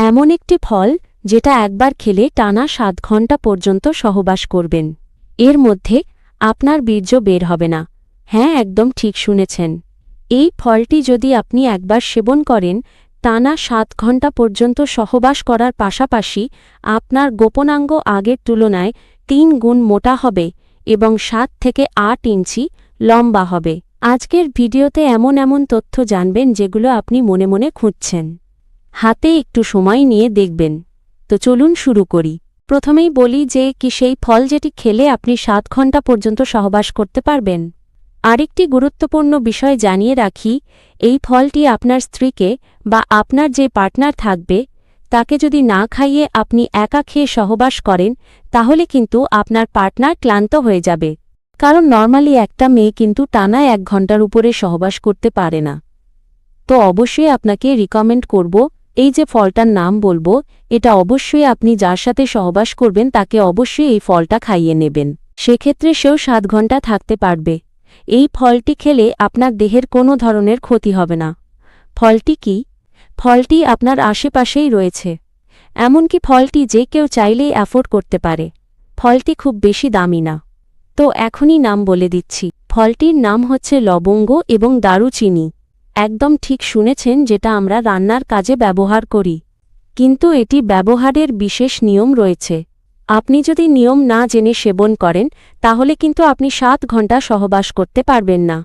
এমন একটি ফল যেটা একবার খেলে টানা সাত ঘণ্টা পর্যন্ত সহবাস করবেন। এর মধ্যে আপনার বীর্য বের হবে না। হ্যাঁ একদম ঠিক শুনেছেন। এই ফলটি যদি আপনি একবার সেবন করেন, টানা সাত ঘণ্টা পর্যন্ত সহবাস করার পাশাপাশি আপনার গোপনাঙ্গ আগের তুলনায় তিন গুণ মোটা হবে এবং সাত থেকে আট ইঞ্চি লম্বা হবে। আজকের ভিডিওতে এমন এমন তথ্য জানবেন যেগুলো আপনি মনে মনে খুঁজছেন। হাতে একটু সময় নিয়ে দেখবেন। তো চলুন শুরু করি। প্রথমেই বলি যে, কি সেই ফল যেটি খেলে আপনি সাত ঘণ্টা পর্যন্ত সহবাস করতে পারবেন? আরেকটি গুরুত্বপূর্ণ বিষয় জানিয়ে রাখি, এই ফলটি আপনার স্ত্রীকে বা আপনার যে পার্টনার থাকবে, তাকে যদি না খাইয়ে আপনি একা খেয়ে সহবাস করেন, তাহলে কিন্তু আপনার পার্টনার ক্লান্ত হয়ে যাবে। কারণ নর্মালি একটা মেয়ে কিন্তু টানা এক ঘণ্টার উপরে সহবাস করতে পারে না। তো অবশ্যই আপনাকে রিকমেন্ড করব এই যে ফলটার নাম বলব, এটা অবশ্যই আপনি যার সাথে সহবাস করবেন তাকে অবশ্যই এই ফলটা খাইয়ে নেবেন। সেক্ষেত্রে সেও সাত ঘণ্টা থাকতে পারবে। এই ফলটি খেলে আপনার দেহের কোনো ধরনের ক্ষতি হবে না। ফলটি কি? ফলটি আপনার আশেপাশেই রয়েছে। এমনকি ফলটি যে কেউ চাইলেই অ্যাফোর্ড করতে পারে। ফলটি খুব বেশি দামি না। তো এখনই নাম বলে দিচ্ছি। ফলটির নাম হচ্ছে লবঙ্গ এবং দারুচিনি। একদম ঠিক শুনেছেন যেটা আমরা রান্নার কাজে ব্যবহার করি। কিন্তু এটি ব্যবহারের বিশেষ নিয়ম রয়েছে। আপনি যদি নিয়ম না জেনে সেবন করেন, তাহলে কিন্তু আপনি সাত ঘণ্টা সহবাস করতে পারবেন না।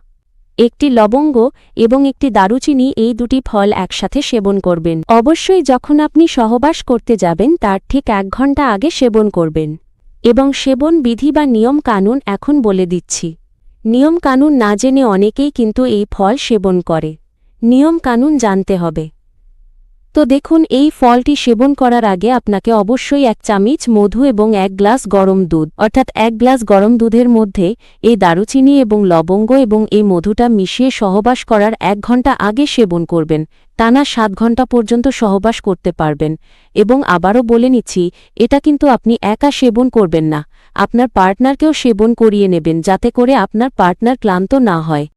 একটি লবঙ্গ এবং একটি দারুচিনি এই দুটি ফল একসাথে সেবন করবেন। অবশ্যই যখন আপনি সহবাস করতে যাবেন, তার ঠিক এক ঘণ্টা আগে সেবন করবেন। এবং সেবন বিধি বা নিয়ম কানুন এখন বলে দিচ্ছি। নিয়ম কানুন না জেনে অনেকেই কিন্তু এই ফল সেবন করে। নিয়ম কানুন জানতে হবে। তো দেখুন, এই ফলটি সেবন করার আগে আপনাকে অবশ্যই এক চামিচ মধু এবং এক গ্লাস গরম দুধ, অর্থাৎ এক গ্লাস গরম দুধের মধ্যে এই দারুচিনি এবং লবঙ্গ এবং এই মধুটা মিশিয়ে সহবাস করার এক ঘণ্টা আগে সেবন করবেন। টানা সাত ঘণ্টা পর্যন্ত সহবাস করতে পারবেন। এবং আবারও বলে নিচ্ছি, এটা কিন্তু আপনি একা সেবন করবেন না। আপনার পার্টনারকেও সেবন করিয়ে নেবেন যাতে করে আপনার পার্টনার ক্লান্ত না হয়।